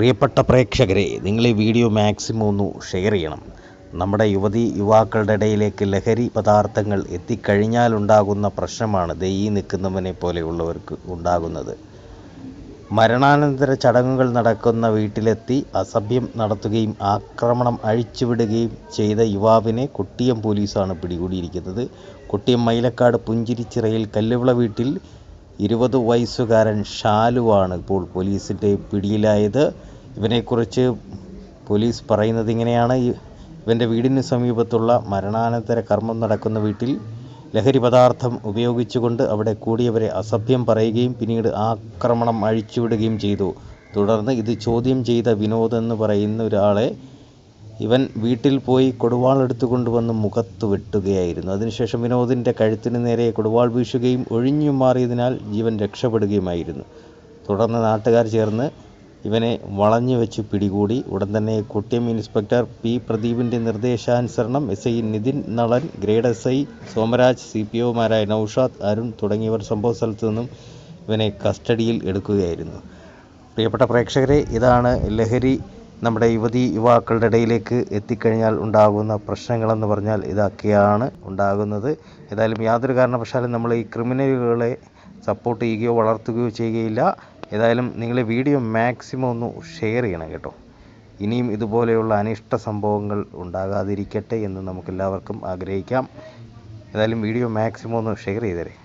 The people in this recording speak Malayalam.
പ്രിയപ്പെട്ട പ്രേക്ഷകരെ നിങ്ങൾ ഈ വീഡിയോ മാക്സിമം ഒന്ന് ഷെയർ ചെയ്യണം. നമ്മുടെ യുവതി യുവാക്കളുടെ ഇടയിലേക്ക് ലഹരി പദാർത്ഥങ്ങൾ എത്തിക്കഴിഞ്ഞാലുണ്ടാകുന്ന പ്രശ്നമാണ് ദൈ നിൽക്കുന്നവനെ പോലെയുള്ളവർക്ക് ഉണ്ടാകുന്നത്. മരണാനന്തര ചടങ്ങുകൾ നടക്കുന്ന വീട്ടിലെത്തി അസഭ്യം നടത്തുകയും ആക്രമണം അഴിച്ചുവിടുകയും ചെയ്ത യുവാവിനെ കുട്ടിയം പോലീസാണ് പിടികൂടിയിരിക്കുന്നത്. കുട്ടിയം മൈലക്കാട് പുഞ്ചിരിച്ചിറയിൽ കല്ലുവിള വീട്ടിൽ ഇരുപത് വയസ്സുകാരൻ ഷാലുവാണ് ഇപ്പോൾ പോലീസിന്റെ പിടിയിലായത്. ഇവനെക്കുറിച്ച് പോലീസ് പറയുന്നത് ഇങ്ങനെയാണ്. ഇവന്റെ വീടിന് സമീപത്തുള്ള മരണാനന്തര കർമ്മം നടക്കുന്ന വീട്ടിൽ ലഹരി പദാർത്ഥം ഉപയോഗിച്ചുകൊണ്ട് അവിടെ കൂടിയവരെ അസഭ്യം പറയുകയും പിന്നീട് ആക്രമണം അഴിച്ചുവിടുകയും ചെയ്തു. തുടർന്ന് ഇത് ചോദ്യം ചെയ്ത വിനോദ് എന്ന് പറയുന്ന ഒരാളെ ഇവൻ വീട്ടിൽ പോയി കൊടുവാൾ എടുത്തു കൊണ്ടുവന്ന് മുഖത്ത് വെട്ടുകയായിരുന്നു. അതിനുശേഷം വിനോദിന്റെ കഴുത്തിന് നേരെ കൊടുവാൾ വീശുകയും ഒഴിഞ്ഞു മാറിയതിനാൽ ജീവൻ രക്ഷപ്പെടുകയുമായിരുന്നു. തുടർന്ന് നാട്ടുകാർ ചേർന്ന് ഇവനെ വളഞ്ഞു വെച്ച് പിടികൂടി. ഉടൻ തന്നെ കുട്ടിയം ഇൻസ്പെക്ടർ പി. പ്രദീപിന്റെ നിർദ്ദേശാനുസരണം S. I. Nithin Nalan grade S. I. Somaraj C. P. ഒമാരായ Noushad Arun തുടങ്ങിയവർ സംഭവ സ്ഥലത്തു നിന്നും ഇവനെ കസ്റ്റഡിയിൽ എടുക്കുകയായിരുന്നു. പ്രിയപ്പെട്ട പ്രേക്ഷകരെ ഇതാണ് ലഹരി നമ്മുടെ യുവതി യുവാക്കളുടെ ഇടയിലേക്ക് എത്തിക്കഴിഞ്ഞാൽ ഉണ്ടാകുന്ന പ്രശ്നങ്ങളെന്ന് പറഞ്ഞാൽ ഇതൊക്കെയാണ് ഉണ്ടാകുന്നത്. ഏതായാലും യാതൊരു കാരണവശാലും നമ്മൾ ഈ ക്രിമിനലുകളെ സപ്പോർട്ട് ചെയ്യുകയോ വളർത്തുകയോ ചെയ്യുകയില്ല. ഏതായാലും നിങ്ങളെ വീഡിയോ മാക്സിമം ഒന്ന് ഷെയർ ചെയ്യണം കേട്ടോ. ഇനിയും ഇതുപോലെയുള്ള അനിഷ്ട സംഭവങ്ങൾ ഉണ്ടാകാതിരിക്കട്ടെ എന്ന് നമുക്കെല്ലാവർക്കും ആഗ്രഹിക്കാം. ഏതായാലും വീഡിയോ മാക്സിമം ഒന്ന് ഷെയർ ചെയ്തേരെ.